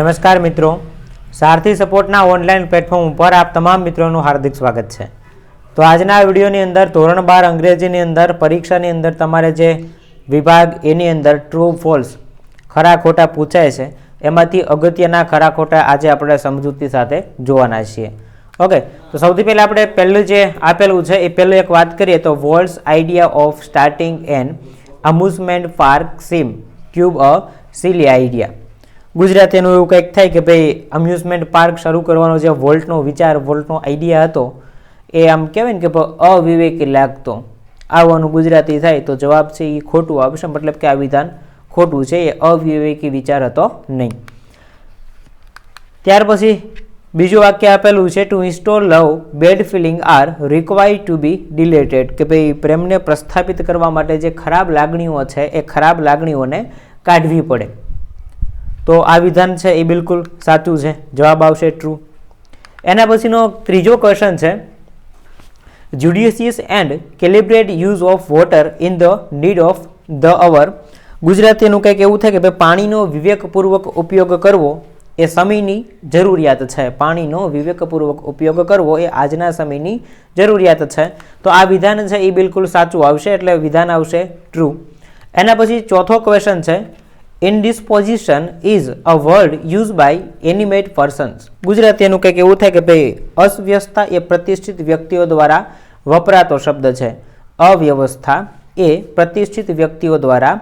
નમસ્કાર મિત્રો. સારથી સપોર્ટના online platform ઉપર આપ તમામ મિત્રોનું હાર્દિક સ્વાગત છે. તો આજના વિડીયોની અંદર ધોરણ બાર અંગ્રેજીની અંદર, પરીક્ષાની અંદર તમારે જે વિભાગ એની અંદર ટ્રુ ફોલ્સ ખરા ખોટા પૂછાય છે, એમાંથી અગત્યના ખરા ખોટા આજે આપણે સમજૂતી સાથે જોવાના છીએ. ઓકે, તો સૌથી પહેલાં આપણે પહેલું જે આપેલું છે, એ પહેલું એક વાત કરીએ તો Walt's idea of starting an amusement park seem cube a silly idea ગુજરાતીનું એવું કંઈક થાય કે ભાઈ અમ્યુઝમેન્ટ પાર્ક શરૂ કરવાનો જે વોલ્ટનો વિચાર, વોલ્ટનો આઈડિયા હતો, એ આમ કહેવાય ને કે અવિવેકી લાગતો. આવવાનું ગુજરાતી થાય તો જવાબ છે એ ખોટું આવશે મતલબ કે આ વિધાન ખોટું છે, એ અવિવેકી વિચાર હતો નહીં. ત્યાર પછી બીજું વાક્ય આપેલું છે to install love bad feeling are required to be deleted કે ભાઈ પ્રેમને પ્રસ્થાપિત કરવા માટે જે ખરાબ લાગણીઓ છે, એ ખરાબ લાગણીઓને કાઢવી પડે. તો આ વિધાન છે એ બિલકુલ સાચું છે, જવાબ આવશે ટ્રુ એના પછીનો ત્રીજો ક્વેશ્ચન છે judicious and calibrate use of water in the need of the hour ગુજરાતીનું કંઈક એવું થાય કે ભાઈ પાણીનો વિવેકપૂર્વક ઉપયોગ કરવો એ સમયની જરૂરિયાત છે. પાણીનો વિવેકપૂર્વક ઉપયોગ કરવો એ આજના સમયની જરૂરિયાત છે. તો આ વિધાન છે એ બિલકુલ સાચું આવશે એટલે વિધાન આવશે ટ્રુ એના પછી ચોથો ક્વેશ્ચન છે indisposition is a word use by animate persons ગુજરાતીનું કંઈક એવું થાય કે ભાઈ અસ્વ્યસ્થતા એ પ્રતિષ્ઠિત વ્યક્તિઓ દ્વારા વપરાતો શબ્દ છે. અવ્યવસ્થા એ પ્રતિષ્ઠિત વ્યક્તિઓ દ્વારા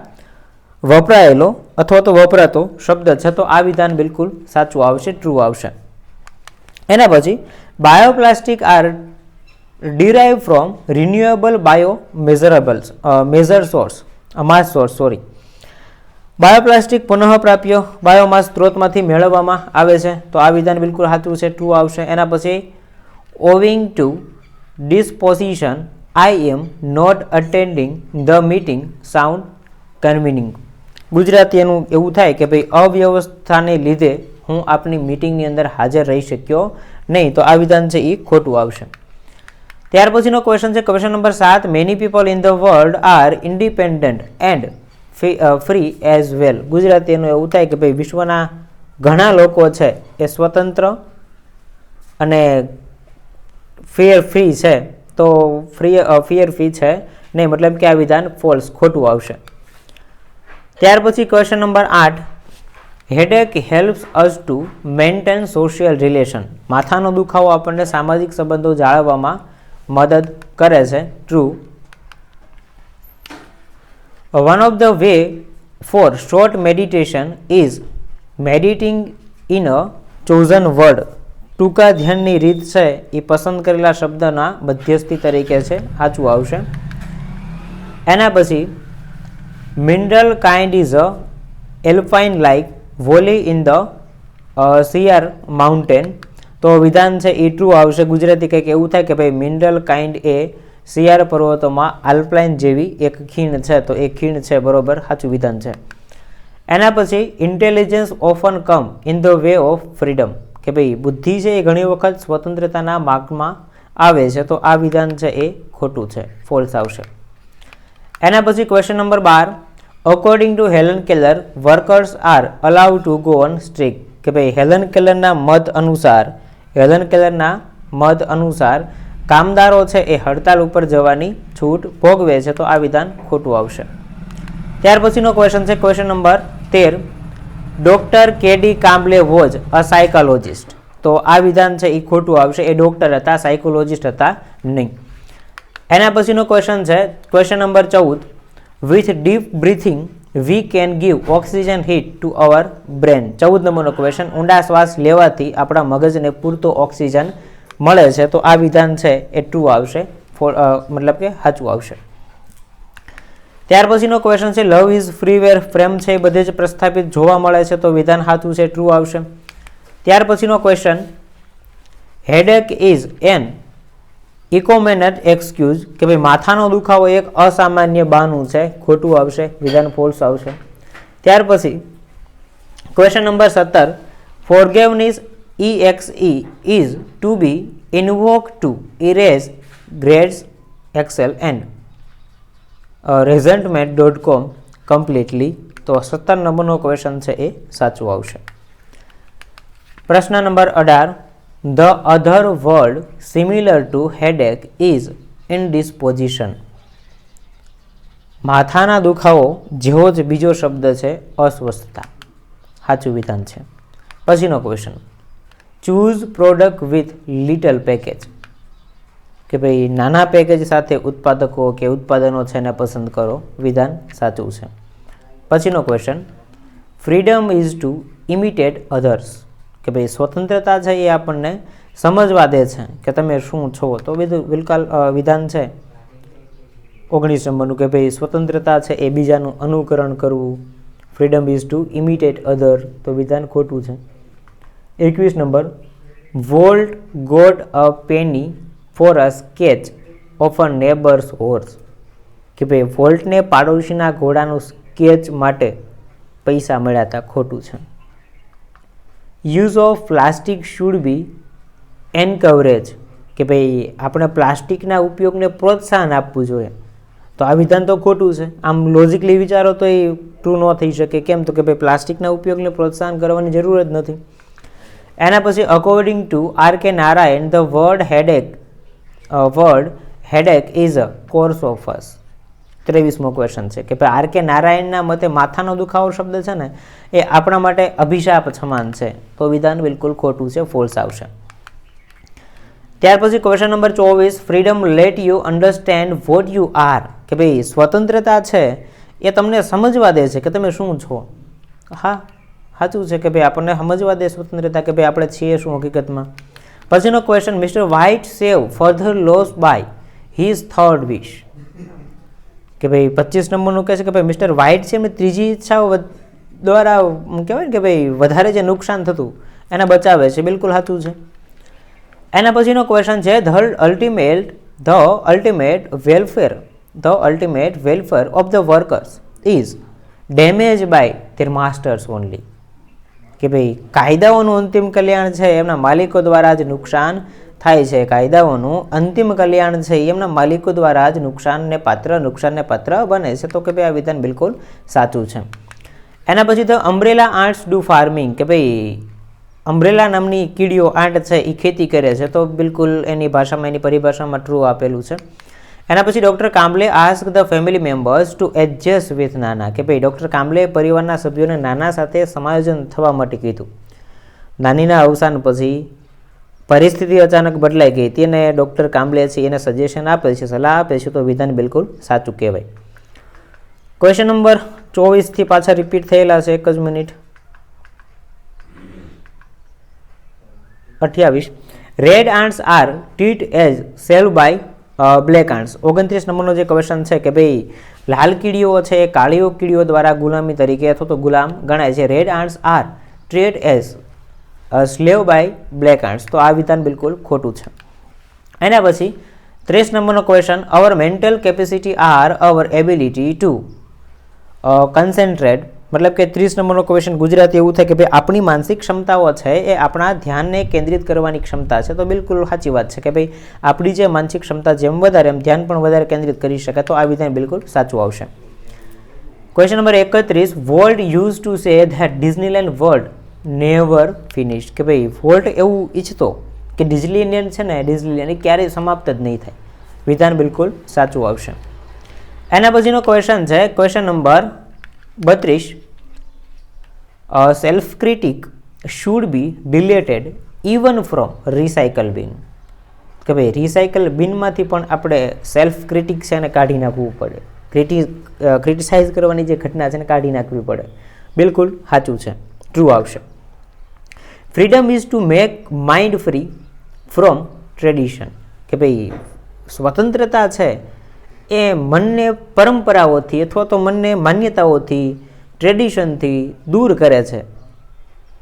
વપરાયેલો અથવા તો વપરાતો શબ્દ છે. તો આ વિધાન બિલકુલ સાચું આવશે ટ્રુ આવશે. એના પછી, bioplastic are derive from renewable bio measurables measure source mass source, sorry. Bioplastic પુનઃપ્રાપ્ય biomass સ્ત્રોતમાંથી મેળવવામાં આવે છે. તો આ વિધાન બિલકુલ સાચું છે ટ્રુ આવશે. એના પછી owing to disposition I am not attending the meeting sound convincing Gujarati એનું એવું થાય કે ભાઈ અવ્યવસ્થાને લીધે હું આપની મિટિંગની અંદર હાજર રહી શક્યો નહીં. તો આ વિધાન છે એ ખોટું આવશે. ત્યાર પછીનો ક્વેશ્ચન છે ક્વેશ્ચન નંબર સાત. Many people in the world are independent and free as well Gujarati એનું એવું થાય કે ભાઈ વિશ્વના ઘણા લોકો છે એ સ્વતંત્ર અને ફેર ફ્રી છે. તો ફ્રી ફિયર ફ્રી છે. નહીં મતલબ કે આ વિધાન ફોલ્સ ખોટું આવશે. ત્યાર પછી ક્વેશ્ચન નંબર આઠ. Headache helps us to maintain social relation માથાનો દુખાવો આપણને સામાજિક સંબંધો જાળવવામાં મદદ કરે છે. True One of the way for short meditation is meditating in a chosen word. ટૂંકા ધ્યાનની રીત છે એ પસંદ કરેલા શબ્દના મધ્યસ્થી તરીકે છે, સાચું આવશે. એના પછી mineral kind is a alpine like valley in the Sierra mountain તો વિધાન છે એ ટ્રુ આવશે. ગુજરાતી કંઈક એવું થાય કે ભાઈ મિનરલ કાઇન્ડ એ સિયાર પર્વતોમાં આલ્પલાઇન જેવી એક ખીણ છે, તો એ ખીણ છે બરોબર સાચું વિધાન છે. એના પછી intelligence often come in the way of freedom, કે ભાઈ બુદ્ધિ છે એ ઘણી વખત સ્વતંત્રતાના માર્ગમાં આવે છે, તો આ વિધાન છે એ ખોટું છે ફોલ્સ આવશે. એના પછી question number bar according to Helen Keller workers are allow to go on strike કે ભાઈ હેલન કેલરના મત અનુસાર હેલન કેલરના મત અનુસાર કામદારો છે એ હડતાલ ઉપર જવાની છૂટ ભોગવે છે, તો આ વિધાન ખોટું આવશે. ત્યાર પછીનો ક્વેશ્ચન છે ક્વેશ્ચન નંબર તેર. Doctor K D Kamble was a psychologist તો આ વિધાન છે એ ખોટું આવશે. એ ડોક્ટર હતા સાયકોલોજિસ્ટ હતા નહીં. એના પછીનો ક્વેશ્ચન છે ક્વેશ્ચન નંબર ચૌદ. With deep breathing we can give oxygen heat to our brain ચૌદ નંબરનો ક્વેશ્ચન ઊંડા શ્વાસ લેવાથી આપણા મગજને પૂરતો ઓક્સિજન મળે છે, તો આ વિધાન છે એ ટ્રુ આવશે મતલબ કે સાચું આવશે. ત્યાર પછીનો ક્વેશ્ચન છે લવ ઇઝ ફ્રીવેર ફ્રેમ છે એ બધે જ પ્રસ્થાપિત જોવા મળે છે, તો વિધાન સાચું છે ટ્રુ આવશે. ત્યાર પછીનો question headache is an economic excuse કે ભાઈ માથાનો દુખાવો એક અસામાન્ય બાનું છે, ખોટું આવશે, વિધાન ફોલ્સ આવશે. ત્યાર પછી ક્વેશ્ચન નંબર સત્તર forgiveness E X E is to be erase to erase grudges excel and resentment dot com completely તો સત્તર નંબરનો ક્વેશ્ચન છે એ સાચું આવશે. પ્રશ્ન નંબર અઢાર. The other word similar to headache is in disposition માથાના દુખાવો જેવો જ બીજો શબ્દ છે અસ્વસ્થતા. સાચું વિધાન છે. પછીનો question choose product with little package કે ભાઈ નાના પેકેજ સાથે ઉત્પાદકો કે ઉત્પાદનો છે એને પસંદ કરો, વિધાન સાચું છે. પછીનો question freedom is to imitate others કે ભાઈ સ્વતંત્રતા છે એ આપણને સમજવા દે છે કે તમે શું છો. તો બધું બિલકુલ વિધાન છે. ઓગણીસ નંબરનું કે ભાઈ સ્વતંત્રતા છે એ બીજાનું અનુકરણ કરવું. Freedom is to imitate other તો વિધાન ખોટું છે. એકવીસ number. Walt got a penny for a sketch of a neighbour's horse કે ભાઈ વોલ્ટને પાડોશીના ઘોડાનું સ્કેચ માટે પૈસા મળ્યા હતા ખોટું છે. Use of plastic should be encourage કે ભાઈ, આપણે પ્લાસ્ટિકના ઉપયોગને પ્રોત્સાહન આપવું જોઈએ. તો આ વિધાન તો ખોટું છે. આમ લોજિકલી વિચારો તો એ ટ્રુ ન થઈ શકે. કેમ તો કે ભાઈ, પ્લાસ્ટિકના ઉપયોગને પ્રોત્સાહન કરવાની જરૂર જ નથી. એના પછી according to R K Narayan the word headache word headache is a course of us ત્રેવીસમો question છે કે ભાઈ આર કે નારાયણના મતે માથાનો દુખાવો શબ્દ છે ને, એ આપણા માટે અભિશાપ સમાન છે. તો વિધાન બિલકુલ ખોટું છે ફોલ્સ આવશે. ત્યાર પછી ક્વેશ્ચન નંબર ચોવીસ freedom let you understand what you are કે ભાઈ સ્વતંત્રતા છે એ તમને સમજવા દે છે કે તમે શું છો. હા સાચું છે કે ભાઈ આપણને સમજવા દે સ્વતંત્રતા કે ભાઈ આપણે છીએ શું હકીકતમાં? પછીનો question Mister White save further loss by his third wish કે ભાઈ પચીસ નંબરનું કહે છે કે ભાઈ મિસ્ટર વ્હાઇટ છે એમની ત્રીજી ઈચ્છાઓ દ્વારા કહેવાય ને કે ભાઈ વધારે જે નુકસાન થતું, એને બચાવે છે. બિલકુલ સાચું છે. એના પછીનો ક્વેશ્ચન છે the ultimate the ultimate welfare the ultimate welfare of the workers is damage by their masters only કે ભાઈ કાયદાઓનું અંતિમ કલ્યાણ છે, એમના માલિકો દ્વારા જ નુકસાન થાય છે. કાયદાઓનું અંતિમ કલ્યાણ છે, એમના માલિકો દ્વારા જ નુકસાનને પાત્ર નુકસાનને પાત્ર બને છે. તો કે ભાઈ આ વિધાન બિલકુલ સાચું છે. એના પછી તો અમ્બ્રેલા આર્ટ્સ ડુ ફાર્મિંગ, કે ભાઈ અમ્બ્રેલા નામની કીડીઓ આર્ટ છે એ ખેતી કરે છે. તો બિલકુલ એની ભાષામાં, એની પરિભાષામાં ટ્રુ આપેલું છે. એના પછી doctor Kamble ask the family members to adjust with નાના, કે ભાઈ ડૉક્ટર કાંબલે પરિવારના સભ્યોને નાના સાથે સમાયોજન થવા માટે કીધું. નાનીના અવસાન પછી પરિસ્થિતિ અચાનક બદલાઈ ગઈ તેને ડૉક્ટર કાંબલે છે એને સજેશન આપે છે, સલાહ આપે છે, તો વિધાન બિલકુલ સાચું કહેવાય. ક્વેશ્ચન નંબર ચોવીસથી પાછા રિપીટ થયેલા છે, એક જ મિનિટ. અઠ્યાવીસ. Red ants are treat as sell by black ants ઓગણત્રીસ નંબરનો જે ક્વેશ્ચન છે કે ભાઈ, લાલ કીડીઓ છે એ કાળીઓ કીડીઓ દ્વારા ગુલામી તરીકે અથવા તો ગુલામ ગણાય છે. Red ants are trade as slave by black ants તો આ વિધાન બિલકુલ ખોટું છે. એના પછી, ત્રીસ નંબરનો question our mental capacity are our ability to concentrate મતલબ કે ત્રીસ નંબરનો ક્વેશ્ચન ગુજરાતી એવું થાય કે ભાઈ આપણી માનસિક ક્ષમતાઓ છે એ આપણા ધ્યાનને કેન્દ્રિત કરવાની ક્ષમતા છે. તો બિલકુલ સાચી વાત છે કે ભાઈ આપણી જે માનસિક ક્ષમતા જેમ વધારે એમ ધ્યાન પણ વધારે કેન્દ્રિત કરી શકે તો આ વિધાન બિલકુલ સાચું આવશે. ક્વેશ્ચન નંબર એકત્રીસ. World use to say that Disneyland world never finish કે ભાઈ વર્લ્ડ એવું ઈચ્છતો કે ડિઝનીલેન્ડ છે ને ડિઝનીલેન્ડ એ ક્યારેય સમાપ્ત જ નહીં થાય. વિધાન બિલકુલ સાચું આવશે. એના પછીનો ક્વેશ્ચન છે. ક્વેશ્ચન નંબર બત્રીસ. Self critic should be deleted even from recycle bin કે ભાઈ રિસાયકલ બિનમાંથી પણ આપણે સેલ્ફ ક્રિટિક છે એને કાઢી નાખવું પડે. ક્રિટિ ક્રિટિસાઇઝ કરવાની જે ઘટના છે એને કાઢી નાખવી પડે. બિલકુલ સાચું છે. ટ્રુ આવશે. Freedom is to make mind free from tradition કે ભાઈ, સ્વતંત્રતા છે એ મનને પરંપરાઓથી અથવા તો મનને માન્યતાઓથી ટ્રેડિશનથી દૂર કરે છે,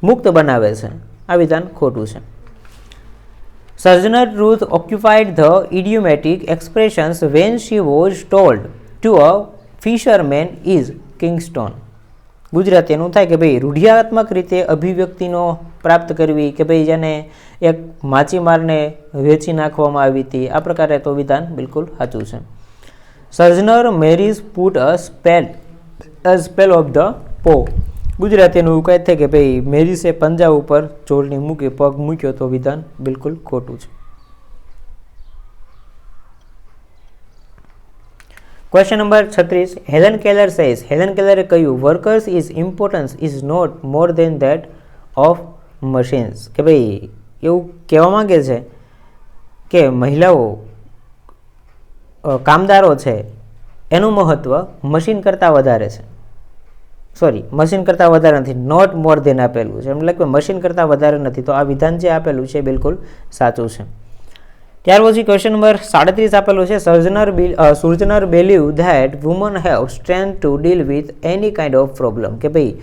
મુક્ત બનાવે છે. આ વિધાન ખોટું છે. Sojourner Ruth occupied the idiomatic expressions when she was told to a fisherman is Kingston Gujarati એનું થાય કે ભાઈ રૂઢિયાત્મક રીતે અભિવ્યક્તિનો પ્રાપ્ત કરવી કે ભાઈ જેને એક માછીમારને વેચી નાખવામાં આવી હતી, આ પ્રકારે તો વિધાન બિલકુલ સાચું છે. Sojourner Mary's put a spell a spell of the paw ગુજરાતીનું એવું કહે છે કે ભાઈ, મેરિસે પંજા ઉપર ચોરણી મૂકી, પગ મૂક્યો તો વિધાન બિલકુલ ખોટું છે. ક્વેશ્ચન નંબર છત્રીસ. હેલન કેલર સેઝ હેલન કેલરે કહ્યું workers is importance is not more than that of machines કે ભાઈ, એવું કહેવા માંગે છે કે મહિલાઓ કામદારો છે, એનું મહત્ત્વ મશીન કરતાં વધારે છે. સોરી મશીન કરતાં વધારે નથી. નોટ મોર દેન આપેલું છે. એટલે કે મશીન કરતાં વધારે નથી. તો આ વિધાન જે આપેલું છે બિલકુલ સાચું છે. ત્યાર પછી ક્વેશ્ચન નંબર સાડત્રીસ આપેલું છે. Sojourner bill Sojourner believe that woman have strength to deal with any kind of problem કે ભાઈ,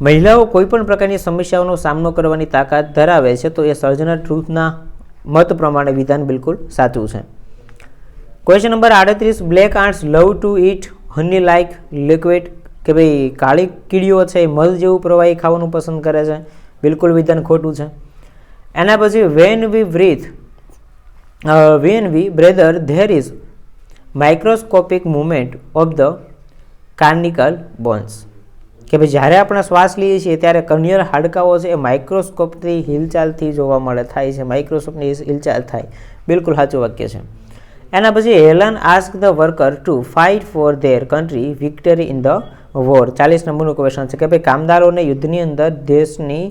મહિલાઓ કોઈપણ પ્રકારની સમસ્યાઓનો સામનો કરવાની તાકાત ધરાવે છે, તો એ સર્જનર ટ્રુથના મત પ્રમાણે વિધાન બિલકુલ સાચું છે. ક્વેશ્ચન નંબર આડત્રીસ black ants love to eat honey like liquid કે ભાઈ કાળી કીડીઓ છે એ મધ જેવું પ્રવાહી ખાવાનું પસંદ કરે છે. બિલકુલ વિધાન ખોટું છે. એના પછી when we breathe when we breather there is microscopic movement of the cranial bones કે ભાઈ જ્યારે આપણે શ્વાસ લઈએ છીએ ત્યારે કન્યર હાડકાઓ છે એ માઇક્રોસ્કોપથી હિલચાલથી જોવા મળે, થાય છે. માઇક્રોસ્કોપની હિલચાલ થાય. બિલકુલ સાચું વાક્ય છે. એના પછી Helen ask the worker to fight for their country victory in the war. ચાલીસ નંબરનું ક્વેશ્ચન છે કે ભાઈ કામદારોને યુદ્ધની અંદર દેશની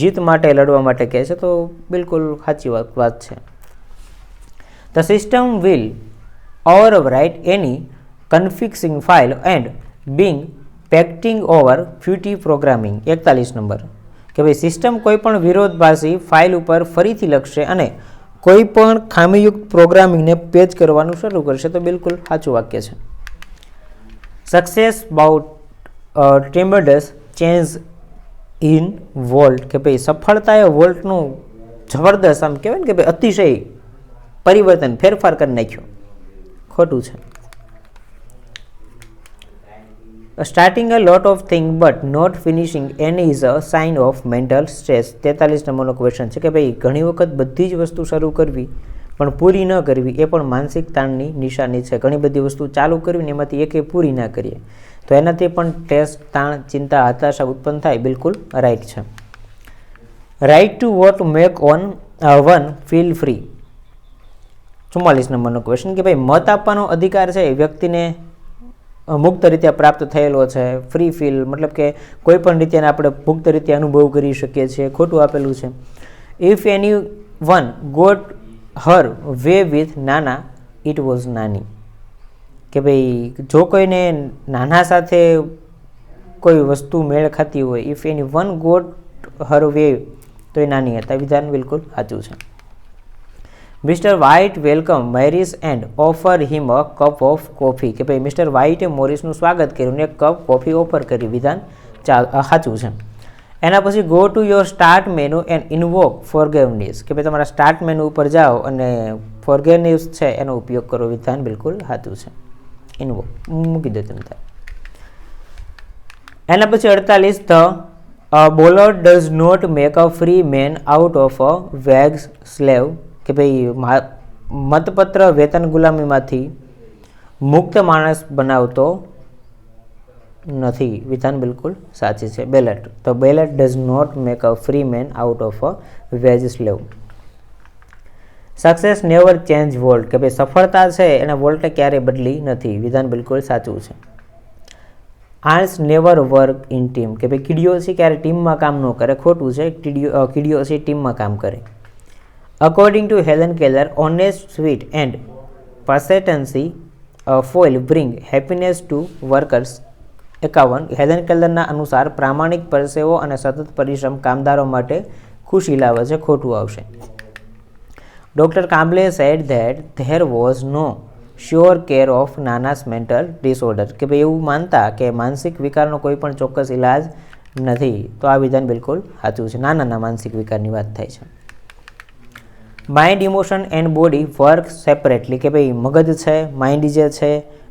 જીત માટે લડવા માટે કહે છે તો બિલકુલ સાચી વાત છે. The system will overwrite any conflicting file and being પેક્ટિંગ over ફ્યુટી programming એકતાલીસ નંબર. કે ભાઈ સિસ્ટમ કોઈ પણ વિરોધભાસી ફાઇલ ઉપર ફરીથી લખશે અને કોઈ પણ ખામીયુક્ત પ્રોગ્રામિંગને પેજ કરવાનું શરૂ કરશે તો બિલકુલ સાચું વાક્ય છે. Success brought tremendous change in world કે ભાઈ સફળતાએ વોલ્ટનું જબરદસ્ત આમ કહેવાય ને કે ભાઈ અતિશય પરિવર્તન ફેરફાર કરી નાખ્યો. ખોટું છે. Starting a lot of thing but not finishing an is a sign of mental stress તેતાલીસ નંબરનો ક્વેશ્ચન છે કે ભાઈ, ઘણી વખત બધી જ વસ્તુ શરૂ કરવી, પણ પૂરી ન કરવી, એ પણ માનસિક તાણની નિશાની છે. ઘણી બધી વસ્તુ ચાલુ કરવી ને એમાંથી એકે પૂરી ના કરીએ. તો એનાથી પણ સ્ટ્રેસ તાણ, ચિંતા, હતાશા ઉત્પન્ન થાય. બિલકુલ રાઈટ છે. Right to what make on one feel free ચુમ્માલીસ નંબરનો ક્વેશ્ચન કે ભાઈ, મત આપવાનો અધિકાર છે એ વ્યક્તિને મુક્ત રીતે પ્રાપ્ત થયેલો છે ફ્રી ફીલ મતલબ કે કોઈ પણ રીતે આપણે મુક્ત રીતે અનુભવ કરી શકીએ છીએ, ખોટું આપેલું છે. If anyone got her way with Nana it was Nani કે ભાઈ, જો કોઈને નાના સાથે કોઈ વસ્તુ મેળ ખાતી હોય if anyone got her way તો એ નાની હતા. વિધાન બિલકુલ સાચું છે. Mr White welcome Maris and offer him a cup of coffee કે ભાઈ મિસ્ટર વ્હાઇટે મોરિસનું સ્વાગત કર્યું ને કપ કોફી ઓફર કરી વિધાન ચાલ સાચું છે. એના પછી go to your start menu and invoke forgiveness કે ભાઈ, તમારા સ્ટાર્ટ મેનુ ઉપર જાઓ અને ફોરગેવનેસ છે એનો ઉપયોગ કરો વિધાન બિલકુલ સાચું છે. ઇન્વોક મૂકી દો તમે એના પછી અડતાલીસ, the bowler does not make a free man out of a wages slave કે ભાઈ મતપત્ર વેતન ગુલામીમાંથી મુક્ત માણસ બનાવતો નથી. વિધાન બિલકુલ સાચી છે. બેલેટ. તો ballot does not make a free man out of a wage slave success never change world કે ભાઈ સફળતા છે, એને વોલ્ટે ક્યારેય બદલી નથી. વિધાન બિલકુલ સાચું છે. Ants never work in team કે ભાઈ કીડીઓ ક્યારે ટીમમાં કામ ન કરે. ખોટું છે કીડીઓ કીડીઓ ટીમમાં કામ કરે. According to Helen Keller, honest, sweet, and persistency uh, foil bring happiness to workers. એકાવન હેલન કેલરના અનુસાર પ્રામાણિક પરસેવો અને સતત પરિશ્રમ કામદારો માટે ખુશી લાવે છે ખોટું આવશે. Doctor Kamble said that there was no sure care of nanas mental disorder કે ભાઈ એવું માનતા કે માનસિક વિકારનો કોઈ પણ ચોક્કસ ઇલાજ નથી. તો આ વિધાન બિલકુલ સાચું છે. નાના નાના માનસિક વિકારની વાત થાય છે. Mind emotion and body work separately કે ભાઈ મગજ છે માઇન્ડ જે છે,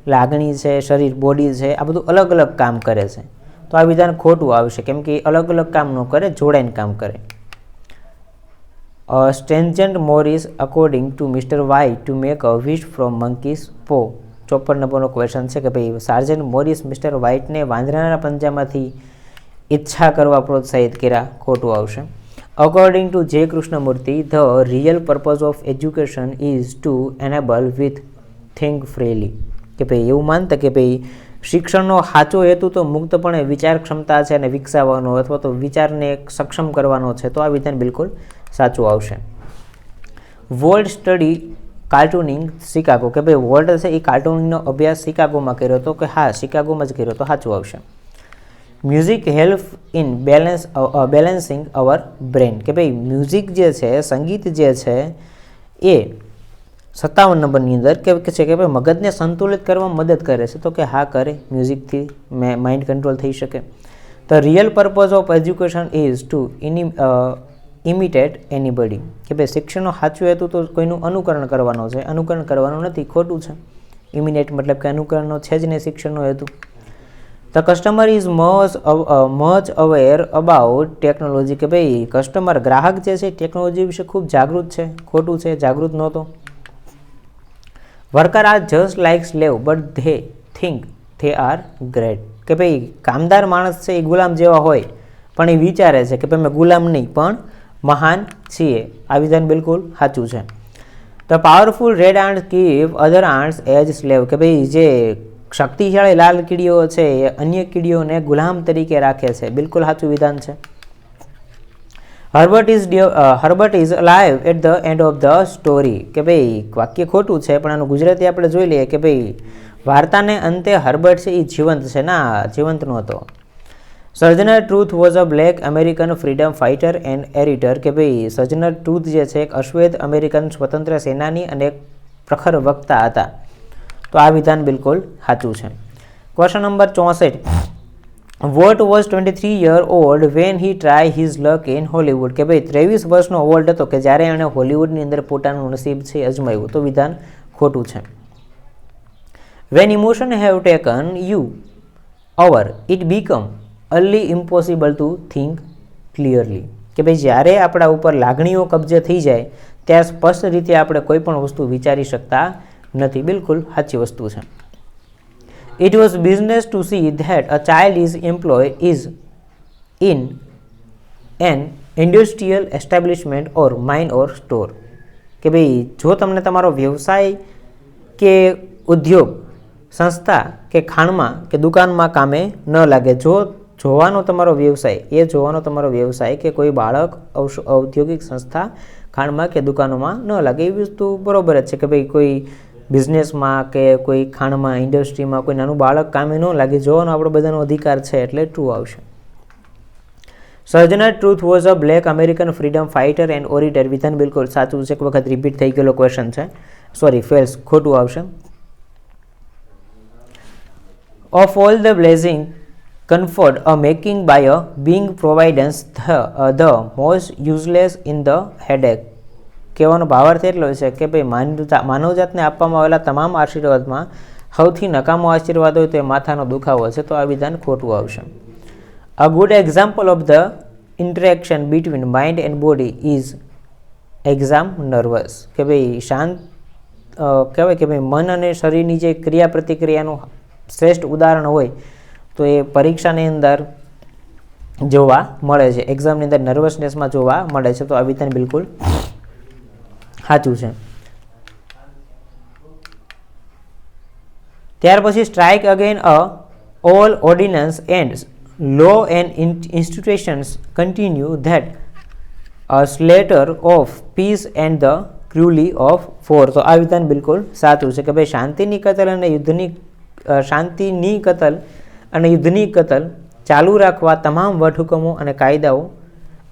લાગણી છે, શરીર બોડી છે, આ બધું અલગ અલગ કામ કરે છે. તો આ વિધાન ખોટું આવશે કેમ કે અલગ અલગ કામ ન કરે, જોડાઈને કામ કરે. Sergeant Morris according to mister White to make a wish from monkey's paw. ચોપન નંબરનો ક્વેશ્ચન છે કે ભાઈ સાર્જન્ટ મોરિસ મિસ્ટર વ્હાઇટને વાંદરાના પંજામાંથી ઈચ્છા કરવા પ્રોત્સાહિત કર્યા, ખોટું આવશે. According to J Krishnamurti the real purpose of education is to enable with think freely કે ભાઈ, એવું માનતા કે ભાઈ, શિક્ષણનો સાચો હેતુ તો મુક્તપણે વિચાર ક્ષમતા છે અને વિકસાવવાનો અથવા તો વિચારને સક્ષમ કરવાનો છે, તો આ વિધાન બિલકુલ સાચું આવશે. World study cartooning Chicago. કે ભાઈ વર્લ્ડ છે એ કાર્ટૂનિંગનો અભ્યાસ શિકાગોમાં કર્યો હતો કે હા, શિકાગોમાં જ કર્યો તો સાચું આવશે. Music help in balance balancing our brain કે ભાઈ મ્યુઝિક જે છે, સંગીત જે છે, એ સત્તાવન નંબરની અંદર કે છે કે ભાઈ, મગજને સંતુલિત કરવા મદદ કરે છે. તો કે હા, કરે મ્યુઝિકથી માઇન્ડ કંટ્રોલ થઈ શકે. The real purpose of education is to any imitate anybody કે ભાઈ, શિક્ષણનો સાચું હેતુ તો કોઈનું અનુકરણ કરવાનો છે. અનુકરણ કરવાનું નથી, ખોટું છે. ઇમિનેટ મતલબ કે અનુકરણનો છે જ નહીં શિક્ષણનો હેતુ. The customer is much much aware about technology કે ભાઈ કસ્ટમર ગ્રાહક જે છે ટેકનોલોજી વિશે ખૂબ જાગૃત છે, ખોટું છે, જાગૃત નહોતો. Worker are just like slave but they think they are great કે ભાઈ, કામદાર માણસ છે એ ગુલામ જેવા હોય, પણ એ વિચારે છે કે ભાઈ મેં ગુલામ નહીં, પણ મહાન છીએ. આ વિધાન બિલકુલ સાચું છે. The powerful red ant keep other ants as slave કે ભાઈ, જે શક્તિશાળી લાલ કીડીઓ છે, એ અન્ય કીડીઓને ગુલામ તરીકે રાખે છે. બિલકુલ સાચું વિધાન છે. Herbert is Herbert is live at the end of the story. કે ભાઈ, વાક્ય ખોટું છે, પણ આનું ગુજરાતી આપણે જોઈ લઈએ કે ભાઈ, વાર્તાને અંતે હર્બર્ટ છે એ જીવંત છે. ના, જીવંત નહોતો. Sojourner Truth was a black American freedom fighter and editor કે ભાઈ, સર્જનર ટ્રુથ જે છે, એક અશ્વેત અમેરિકન સ્વતંત્ર સેનાની અને એક પ્રખર વક્તા હતા. તો આ વિધાન બિલકુલ સાચું છે. ક્વેશ્ચન નંબર ચોસઠ. What was twenty three year old when he try his luck in Hollywood કે ભાઈ, ત્રેવીસ વર્ષનો ઓલ્ડ હતો કે જ્યારે એણે હોલિવૂડની અંદર પોતાનું નસીબ છે અજમાવ્યું? તો વિધાન ખોટું છે. When emotion have taken you over it become early impossible to think clearly કે ભાઈ, જ્યારે આપણા ઉપર લાગણીઓ કબજે થઈ જાય ત્યારે સ્પષ્ટ રીતે આપણે કોઈ પણ વસ્તુ વિચારી શકતા નથી. બિલકુલ સાચી વસ્તુ છે. It was business to see that a child is employ is in an industrial establishment or mine or store કે ભાઈ, જો તમને તમારો વ્યવસાય કે ઉદ્યોગ, સંસ્થા કે ખાણમાં કે દુકાનમાં કામે ન લાગે, જો જોવાનો તમારો વ્યવસાય, એ જોવાનો તમારો વ્યવસાય કે કોઈ બાળક ઔદ્યોગિક સંસ્થા, ખાણમાં કે દુકાનોમાં ન લાગે એ વસ્તુ બરોબર જ છે કે ભાઈ કોઈ બિઝનેસમાં કે કોઈ ખાણમાં ઇન્ડસ્ટ્રીમાં કોઈ નાનું બાળક કામે ન લાગે જોવાનો આપણો બધાનો અધિકાર છે એટલે ટ્રુ આવશે. Sojourner Truth was a black American freedom fighter and orator વિધાન બિલકુલ સાચું છે. એક વખત રિપીટ થઈ ગયેલો ક્વેશ્ચન છે. સોરી ફેલ્સ ખોટું આવશે. Of all the blazing comfort a making by a being providence the, uh, the most useless in the કહેવાનો ભાવાર્થ એટલો છે કે ભાઈ માનવતા, માનવજાતને આપવામાં આવેલા તમામ આશીર્વાદમાં સૌથી નકામો આશીર્વાદ હોય તો એ માથાનો દુખાવો છે, તો આ વિધાન ખોટું આવશે. A good example of the interaction between mind and body is exam nervous કે ભાઈ શાંત કહેવાય કે ભાઈ મન અને શરીરની જે ક્રિયા પ્રતિક્રિયાનું શ્રેષ્ઠ ઉદાહરણ હોય તો એ પરીક્ષાની અંદર જોવા મળે છે. એક્ઝામની અંદર નર્વસનેસમાં જોવા મળે છે, તો આ વિધાન બિલકુલ સાચું છે. ત્યાર પછી strike again a all ordinance and law and institutions continue that a slaughter of peace and the cruelly of for તો આ વિધાન બિલકુલ સાચું છે કે ભાઈ શાંતિની કતલ અને યુદ્ધની શાંતિની કતલ અને યુદ્ધની કતલ ચાલુ રાખવા તમામ વટહુકમો અને કાયદાઓ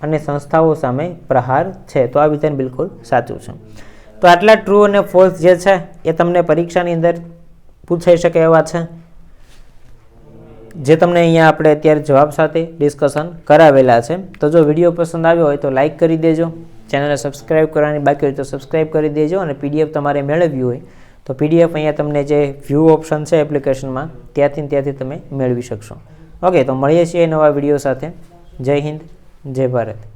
અને સંસ્થાઓ સામે પ્રહાર છે. તો આ વિધાન બિલકુલ સાચું છે. તો આટલા ટ્રુ અને ફોલ્સ જે છે, એ તમને પરીક્ષાની અંદર પૂછાઈ શકે એવા છે. જે તમને અહીંયા આપણે અત્યારે જવાબ સાથે ડિસ્કશન કરાવેલા છે. તો જો વીડિયો પસંદ આવ્યો હોય તો લાઇક કરી દેજો. ચેનલને સબસ્ક્રાઈબ કરવાની બાકી હોય તો સબસ્ક્રાઈબ કરી દેજો અને પીડીએફ તમારે મેળવ્યું હોય તો પીડીએફ અહીંયા તમને જે વ્યૂ ઓપ્શન છે એપ્લિકેશનમાં ત્યાંથી ત્યાંથી તમે મેળવી શકશો. ઓકે તો મળીએ છીએ નવા વીડિયો સાથે. જય હિન્દ. જય ભારત.